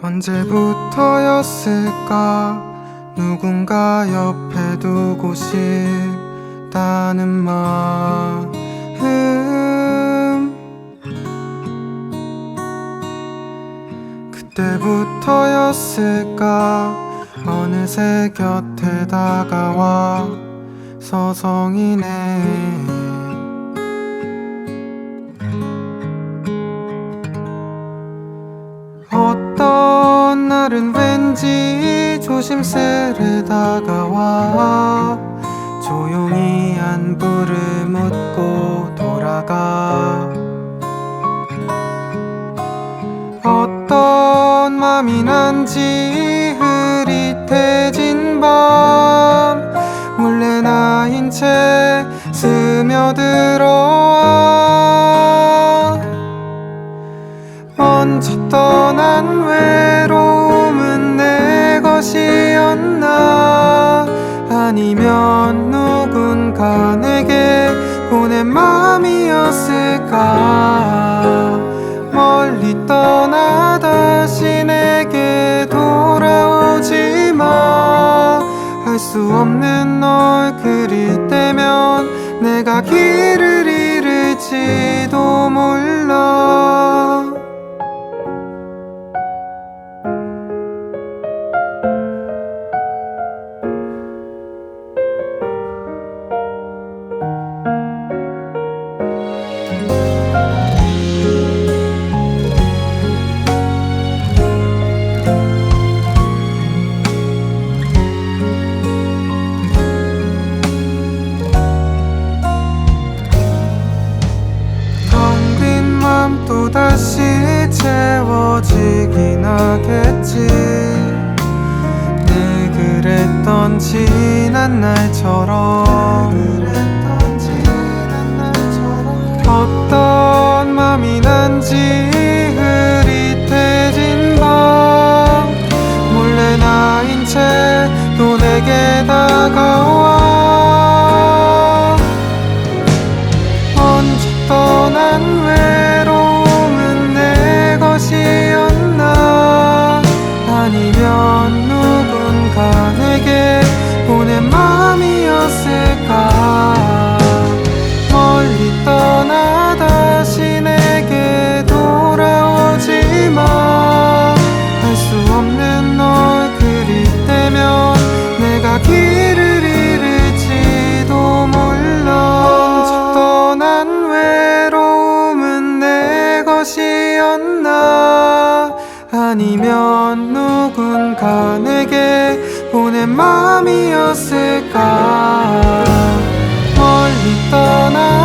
언제부터였을까? 누군가 옆에 두고 싶다는 마음. 그때부터였을까? 어느새 곁에 다가와 서성이네 날은 왠지 조심스레 다가와 조용히 안부를 묻고 돌아가. 어떤 맘이 난지 흐릿해진 밤 몰래 나인 채 스며들어와. 먼저 떠난 외 아니면 누군가 내게 보낸 마음이었을까? 멀리 떠나 다시 내게 돌아오지 마할 수 없는 널 그릴 때면 내가 길을 잃을지도 몰라 채워지긴 하겠지. 늘 그랬던 지난 날처럼. 어떤 맘이 난지 아니면 누군가 내게 보낸 마음이었을까? 멀리 떠나